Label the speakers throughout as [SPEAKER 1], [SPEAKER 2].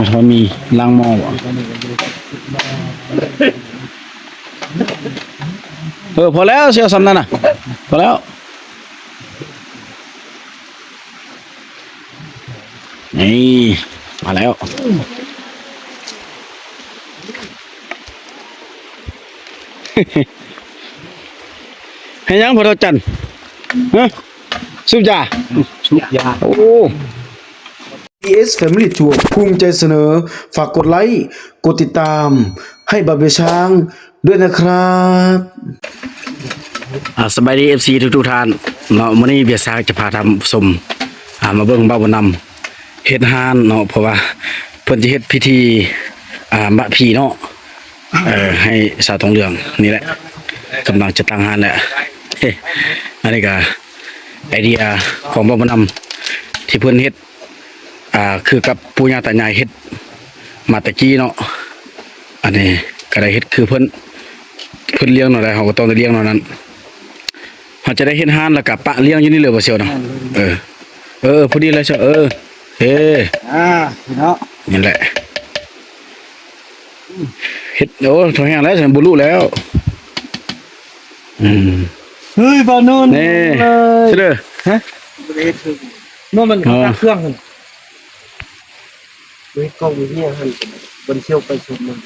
[SPEAKER 1] มาทอมีล้างหม้อบ่เออพอแล้วเสียวสำนั่นน่ะพอแล้วนี่มาแล้วให้ยังพอเราจันทร์ฮะสุบยา
[SPEAKER 2] ชุบยา
[SPEAKER 1] โอ้
[SPEAKER 3] PS Family Tour ภูมิใจเสนอ ฝากกดไลค์ กดติดตาม ให้บาเบช้างด้วยนะครับ
[SPEAKER 1] อ่าสบายดีเอฟซีทุกทุกๆท่านเนาะมื้อนี้เบียร์ซากจะพาทำสมอ่ามาเบิ่งบ้าวบนำเฮ็ดฮานเนาะเพราะว่าเพิ่นจะเฮ็ดพิธีอ่ามะพีเนาะเออให้สาวทองเหลืองนี่แหละกำลังจะตั้งฮานแหละเฮ้อันนี้ก็ไอเดียของบ้าวบนนำที่เพิ่นเฮ็ด อ่า คือกับปู่ย่าตายายเฮ็ดมาแตะกี้เนาะอันนี้ก็ได้เฮ็ดคือเพิ่นเพิ่นเลี้ยงเนาะได้เฮาก็ต้องได้เลี้ยงเนาะนั้นเขาจะได้เห็นห้านแล้วกับปะเลี้ยงอยู่นี่เลยบ่เชียวเนาะเออเออพอดีเลยเชียวเออเฮ้
[SPEAKER 2] อ่าเนาะ
[SPEAKER 1] นี่แหละเฮ็ดโอ้ถอยห่างแล้วฉันบ่รู้แล้วอืม
[SPEAKER 2] เฮ้ยบอลนู่น
[SPEAKER 1] นี่
[SPEAKER 2] เลย
[SPEAKER 1] เชื่อ
[SPEAKER 2] ฮะนู่นมัน
[SPEAKER 1] อ๋อ
[SPEAKER 2] เครื่อง มันเฮ้ยกล้องอยู่เนี่ยมันบนเชี่ยวไปชุดมัน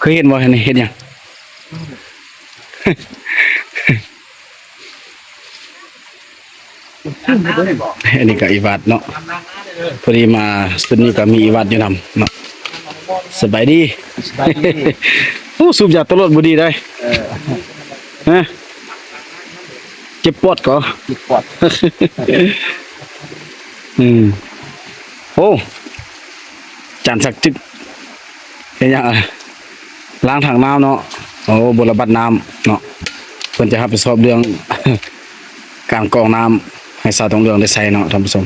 [SPEAKER 1] เคยเห็นบ่เห็นเห็นยังอันนี้ก็อีวัดเนาะพอดีมาสุดนี้ก็มีอีวัดอยู่นำเนาะสบายดี
[SPEAKER 2] สบายดี
[SPEAKER 1] โอ้สูบยาตลอดบ่ดีได้
[SPEAKER 2] เออ
[SPEAKER 1] ฮะเจ็บปวดก็
[SPEAKER 2] ติดปอด
[SPEAKER 1] อืมโอ้ จานสักจึกเป็นยังไงล้างถังน้ำเนาะโอ้บรบัดน้ำเนาะเพิ่อนจะรับผิดชอบเรื่อง การกรองน้ำให้สาวตรงเรื่องได้ใช้เนาะท่านผู้ชม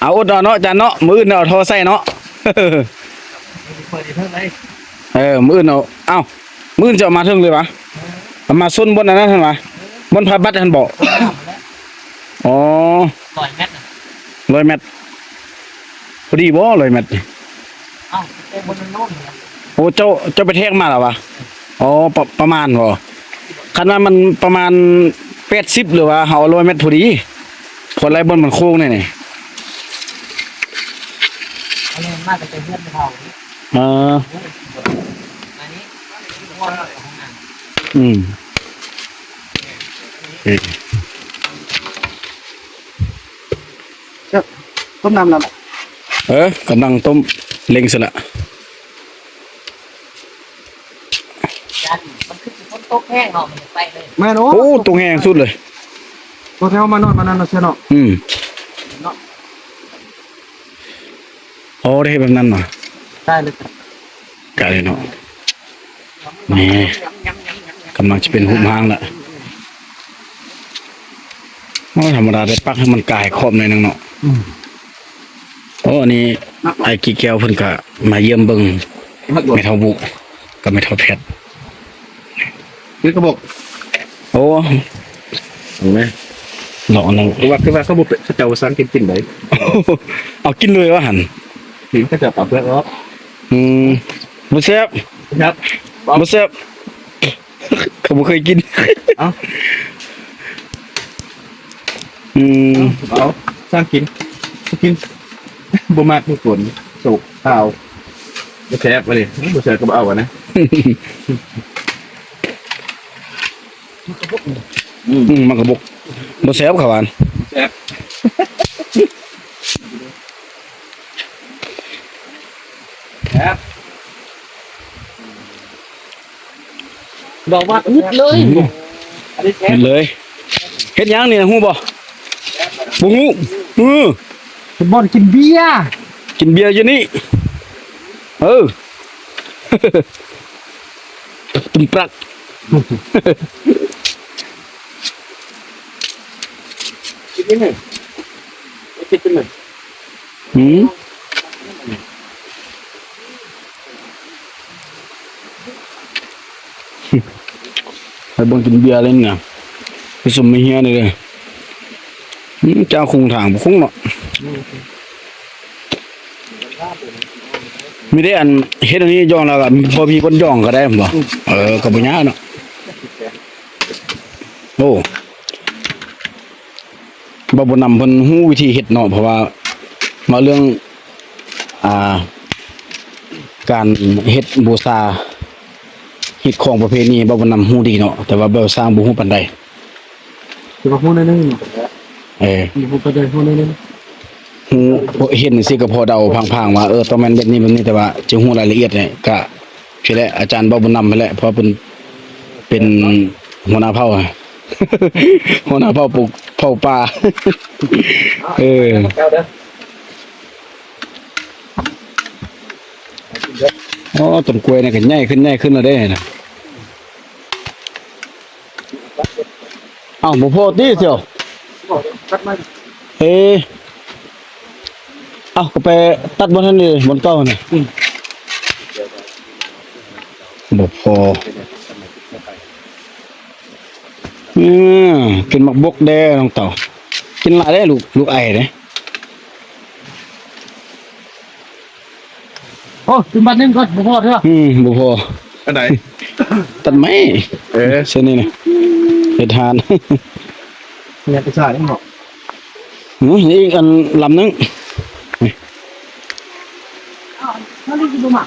[SPEAKER 1] เอาอดเอาเนาะจานเนาะมืออื่นาโทรใส่เนาะ
[SPEAKER 2] เอ
[SPEAKER 1] อมืออื่นเอาเอ้ามือจะมาถึงเลยวะเอามาส้นบนนนั้นท่านวะ บนพาบัตรท่านบอกอ๋อ
[SPEAKER 2] ร้อยเมตร
[SPEAKER 1] ร้อยเมตรพอดีบ่ร้อยเมตรนี่
[SPEAKER 2] เอ้าเต็มบนโน่น
[SPEAKER 1] โอ้เจ้าเจ้าไปแทงมาแล้ววะอ๋อประประมาณบ่คันว่ามันประมาณ80หรือว่าเฮาร้อยเมตรพอดีผลไรบนมันโค้งนี่นี่
[SPEAKER 2] อันนี้น่าจะเป็นเพื่อนเรา
[SPEAKER 1] เออ
[SPEAKER 2] อันนี้ห้องห้องน้
[SPEAKER 1] อืมเอ๊ะำ
[SPEAKER 2] ต้มน้ำแล้ว
[SPEAKER 1] เออกำลังต้มเล็งสิละ
[SPEAKER 4] จันมันคือคนโต๊ะแห้งเนาะมันจะไปเลย
[SPEAKER 2] แม่นโอ้
[SPEAKER 1] โอ้ตรงแหงสุดเลย
[SPEAKER 2] ตัวแถวมานอนมานอนเชียวเนาะ
[SPEAKER 1] อืมโอ้ได้เฮ็ดแบบนั้นเนาะ
[SPEAKER 2] ได้เลยครับ
[SPEAKER 1] กะเลยเนาะนี่กำลังจะเป็นหุบหางละ โอ้ธรรมดาได้ปักให้มันกายครอบหน่อยหนึงเนาะโอ้อันนี้ไอ้กี่แก้วเพิ่นก็มาเยี่ยมเบิ่งไม่เท่าบุกับไม่เท่าแพทย์
[SPEAKER 2] นี่กระบอก
[SPEAKER 1] โอ้เห็นไหมเนาะนั่ง
[SPEAKER 2] คือว่าคือว่าเขาบุกเขาจะเอาสังกินกินไหน
[SPEAKER 1] เอากินเลยวะหั่น
[SPEAKER 2] ถึงเขาจะปรับเพื่อนรอบ
[SPEAKER 1] อืมบ่แซ่บ
[SPEAKER 2] ครับ
[SPEAKER 1] บ่แซ่บเขาบ่เคยกิน
[SPEAKER 2] เอ้า
[SPEAKER 1] อืม
[SPEAKER 2] เอาสร้างกินกินบ่มากบ่ฝนสุกข้าวบ่แซ่บมาดิบ่แซ่บก็บ่เอาอะนะ
[SPEAKER 1] อืมมันก็บกบ่แซ่บเขาหวาน
[SPEAKER 2] แซ่บแซ่บ
[SPEAKER 4] บอกว่าอึดเลย
[SPEAKER 2] อันนี้แซ่
[SPEAKER 1] เห็
[SPEAKER 2] บ
[SPEAKER 1] นเลยเฮ็ดหยังนี่นะฮู้บ่ บ่ฮู้เออ
[SPEAKER 2] เป็นบ่อนกินเบียร์
[SPEAKER 1] กินเบียร์อยู่นี่ เออ ตุ้มปรัก
[SPEAKER 2] กินนิดหนึ่งกินนิดห
[SPEAKER 1] จ้าคงทางบ่คงเนาะมีได้อันเฮ็ดอันนี้ย่องแล้วก็พอมีคนย่องก็ได้บ่เออก็บ่ยาเนาะโอ้บ่บ่นำเพิ่นฮู้วิธีเฮ็ดเนาะเพราะว่า มาเรื่อง อ่า การเฮ็ดบูชาเฮ็ดของประเพณีบ่บ่นำฮู้ดีเนาะแต่ว่าบ่สร้างบ่ฮู้ปานใด
[SPEAKER 2] คือมาพูดนั่นนึง
[SPEAKER 1] เออ
[SPEAKER 2] มีพูดประเด็นพูดนั่นนึง
[SPEAKER 1] ฮู้เห็นสิก็พอเดาพังๆว่าเออต้องแม่นแบบนี้แบบนี้แต่ว่าจะฮู้รายละเอียดเนี่ยก็พี่แหละอาจารย์บ่บุญนำไปแหละเพราะเป็นเป็นหัวหน้าเผ่าอะหัวหน้าเผ่าปลูกเผ่าป่าเออ
[SPEAKER 2] แก้วเด้อ
[SPEAKER 1] อ๋อต้นกล้วยนี่ก็ใหญ่ขึ้นใหญ่ขึ้นแล้วเด้น่ะเอ้าบ่พอติเสี่ยว
[SPEAKER 2] ตัดมา
[SPEAKER 1] เอ๊ะเอาก็ไปตัดบนนั้นนี่บนเก้านี่บ่พออืมกินมักบกแด้น้องเต่ากินหลายได้ลูกลูกไอ้เด้
[SPEAKER 4] โอ้ถึงบัดนึงก่อนบ่พอเถอะ
[SPEAKER 1] อืมบ่พอ
[SPEAKER 2] อันไหน
[SPEAKER 1] ตัดไม้
[SPEAKER 2] เออ
[SPEAKER 1] เส้นนี้นี่เฮ็ดทาน
[SPEAKER 2] เนี่ยไปใช่นี่หรอ
[SPEAKER 1] อืมนี่อีกอันลำหนึง
[SPEAKER 4] นั่นนี่คือบ่มา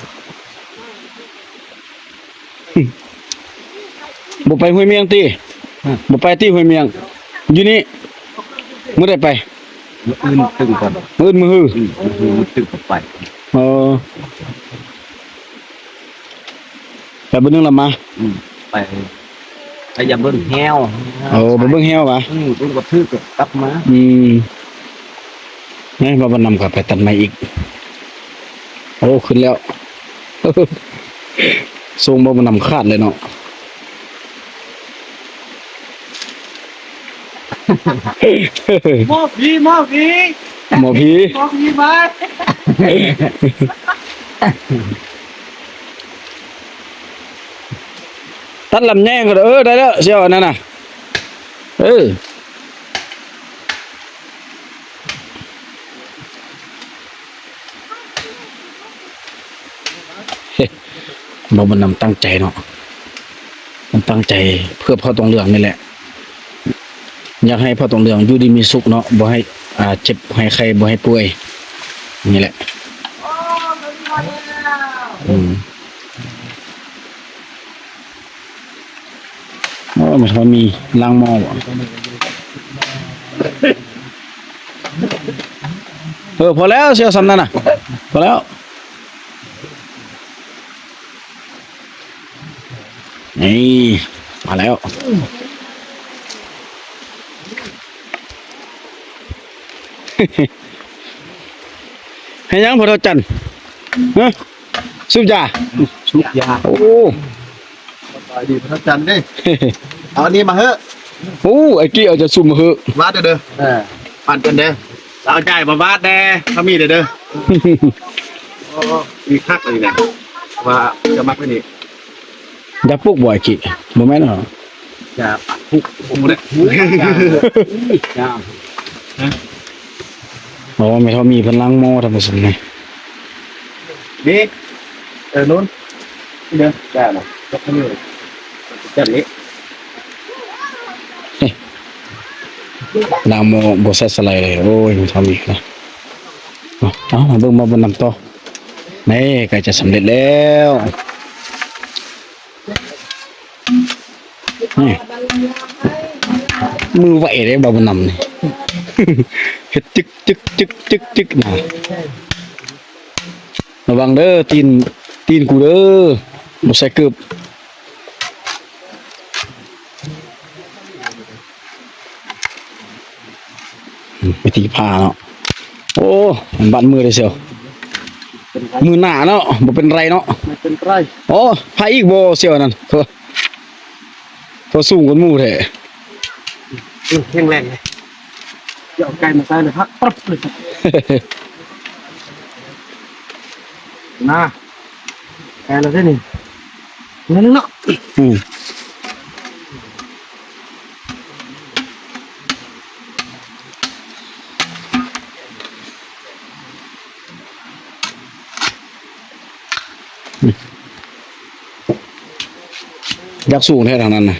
[SPEAKER 1] บ่ไปห้วยเมียงติบ่ไปที่ห้วยเมียง อยู่นี่มื้อใดไป
[SPEAKER 2] อื่นตึงก่อน
[SPEAKER 1] มื้ออื่นมื้อฮือ
[SPEAKER 2] อืมตึงไป
[SPEAKER 1] เออแต่เบิ่งนึงละมา
[SPEAKER 2] ไป ไอ้ยาเบิ้งแห้ว
[SPEAKER 1] โอ้ไปเบิ่งแฮววะ
[SPEAKER 2] อืมเบิ้งกระทืบกับกลับมา
[SPEAKER 1] อืมนี่บ่บ่นำกลับไปตัดไม้อีก โอ้ขึ้นแล้วทรงบ่บ่นำขาดเลยเนาะ
[SPEAKER 4] หมอผีหมอผี
[SPEAKER 1] หมอผี
[SPEAKER 4] หมอผีมา
[SPEAKER 1] ตัดลำแยงก็ได้เออได้แล้วเสียวอันนั่นน่ะเออเฮ้บ่มันนำตั้งใจเนาะมันตั้งใจเพื่อพ่อตรงเรื่องนี่แหละ อยากให้พ่อตรงเรื่องอยู่ดีมีสุขเนาะบ่ให้อ่าเจ็บให้ใครบ่ให้ป่วย นี่แหละ อืม โอ้มันพอมีล้างหม้อบ่เออพอแล้วเสียวสำนั่นน่ะพอแล้วนี่มาแล้วให้ยังพอเราจันทร์ฮะสุบยา
[SPEAKER 2] ชุบยา
[SPEAKER 1] โอ้
[SPEAKER 2] สบายดีพระจันทร์เด้ เอาอันนี้มาเถอะ
[SPEAKER 1] โอ้ไอ้กี้เอาจะซุ่มมาเหอะ
[SPEAKER 2] วาดเด้อเด้อ
[SPEAKER 4] เออ
[SPEAKER 2] ปั่นกันเด้อเอาใจมาวาดแด้เขามีเด้อเด้อมีคักเลยนะว่าจะมักไว้นี่
[SPEAKER 1] อย่าปลุกบ่อยกี้บ่แม่นเหรอ
[SPEAKER 2] จะปักพุกผมเลย
[SPEAKER 4] จ้า
[SPEAKER 1] บอกว่าไม่เท่ามีเพิ่นล้างหม้อทำไปซั่นนี่
[SPEAKER 2] นี่เออนู้นนี่เด้อได้หรอจับนี่จับนี้
[SPEAKER 1] ล้างหม้อบ่ใส่สไลด์เลยโอ้ยม่เท่ามีนะเอามาเบิ่งมาบนน้ำต่อนี่ใกล้จะสำเร็จแล้วนี่มือไหวได้บ่บนน้ำนี่เฮ็ดจึกจึกจึกจึกจึกนะระวังเด้อตีนตีนกูเด้อบ่ใส่เกือบ วิธีพาเนาะโอ้มันบันมือเลยเชียวมือหนาเนาะบ่เป็นไรเนาะ
[SPEAKER 2] ไม่เป็นไร
[SPEAKER 1] โอ้พาอีกบ่เชียวนั่นเถอะพอสูงกว่าหมู่แท้
[SPEAKER 2] แข็งแรงเลยเดี๋ยวไก่มาใส่เลยครับปั๊บเลยนะแกเราได้นี่นั่นเนาะ
[SPEAKER 1] ยักษ์สูงแท้ทางนั้นนะ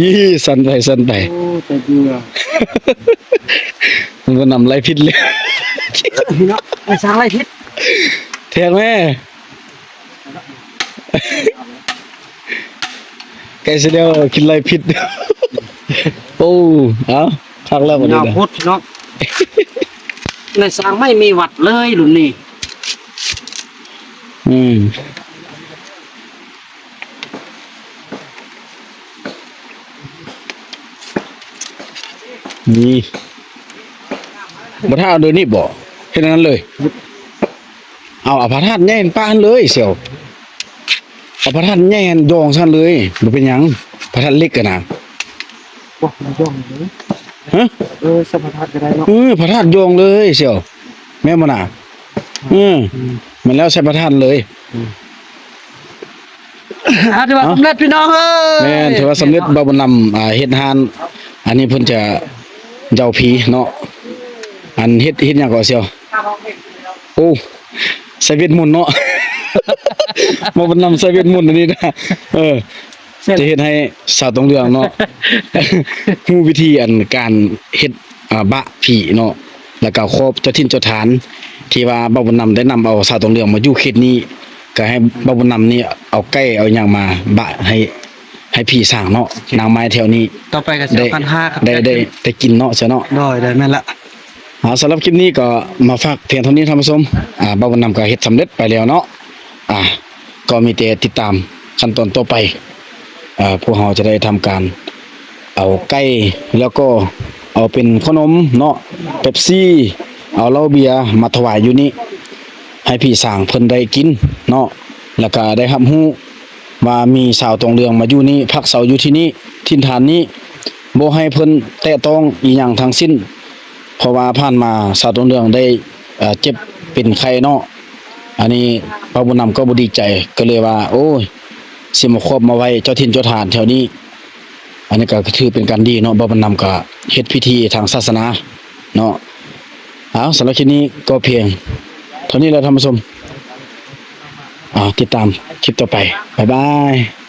[SPEAKER 1] ยี่สันไปสันไป
[SPEAKER 4] โอ้แต่เบื่อ
[SPEAKER 1] มันก็นำไรพิษเลย
[SPEAKER 4] ไอ้ช้างไรพิษ
[SPEAKER 1] แทงแม่ไก่เสียเดียวกินไรพิษโอ้เอ้าพักแล้ววันนี้นะ
[SPEAKER 4] พุทธเนาะ ในสร้างไม่มีวัดเลยหลุนนี่
[SPEAKER 1] อืมนี่บ่ท่าเอาเดินนี่บ่แค่นั้นเลย เอาอภาธาตุแย่นป้านเลยเสี่ยวอภาธาตุแย่นดองซั่นเลยบ่เป็นหยังพระธาตุเล็กกันนะ
[SPEAKER 4] ว้ามันย่องเลย
[SPEAKER 1] ฮะ
[SPEAKER 4] เออสมพัทก็ได้เนาะ
[SPEAKER 1] เออพระธาตุโยงเลยเสี่ยว แม่นบ่น่ะอืมมันแล้วใช้พระธาตุเลย
[SPEAKER 4] อาถือว่าสำเร็จพี่น้องเอ้ย
[SPEAKER 1] แม่นถือว่าสำเร็จบ่บุญนำอ่าเฮ็ดหาน อันนี้เพิ่นจะเจ้าผีเนาะ อันเฮ็ดเฮ็ดหยังก็เสี่ยว โอ้ใส่เวทมนต์เนาะ บ่บุญนำใส่เวทมนต์อันนี้นะเออ จะเฮ็ดให้สาวตรงเรืองเนาะฮู้วิธีอันการเฮ็ดอ่าบะผีเนาะแล้วก็ครอบเจ้าถิ่นเจ้าฐาน ที่ว่าบ่าวบุญนำได้นำเอาสาวตรงเรืองมาอยู่เขตนี้ ก็ให้บ่าวบุญนำนี่เอาไก่เอาหยังมาบะให้ให้พี่สร้างเนาะนางไม้แถวนี้
[SPEAKER 4] ต่อไปก็สิ
[SPEAKER 1] ได้
[SPEAKER 4] เอาพันห้าครับ
[SPEAKER 1] ได้ได้ได้กินเนาะซะเนาะ
[SPEAKER 4] ได้ได้แม่นละ
[SPEAKER 1] เอาสำหรับคลิปนี้ก็มาฝากเพียงเท่านี้ท่านผู้ชมอ่าบ่าวบุญนำก็เฮ็ดสำเร็จไปแล้วเนาะอ่าก็มีแต่ติดตามขั้นตอนต่อไปอ่า พวกเราจะได้ทำการเอาไก่แล้วก็เอาเป็นขนมเนาะเป๊ปซี่ เอาเหล้าเบียร์มาถวายอยู่นี่ให้พี่สางเพิ่นได้กินเนาะแล้วก็ได้รับรู้ว่ามีสาวตรงเรืองมาอยู่นี่พักเสาอยู่ที่นี่ทินฐานนี้บ่ให้เพิ่นแตะต้องอีหยังทั้งสิ้น เพราะว่าผ่านมาสาวตรงเรืองได้เอ่อเจ็บเป็นไข้เนาะอันนี้พระบุญนำก็บ่ดีใจก็เลยว่า โอ้ย สิมาควบมาไว้เจ้าถิ่นเจ้าทานแถวนี้ อันนี้ก็ถือเป็นการดีเนาะบ่บรรนำก็เฮ็ดพิธีทางศาสนาเนาะเอาสำหรับคลิปนี้ก็เพียงเท่านี้แล้วท่านผู้ชมอ่าติดตามคลิปต่อไป บ๊ายบาย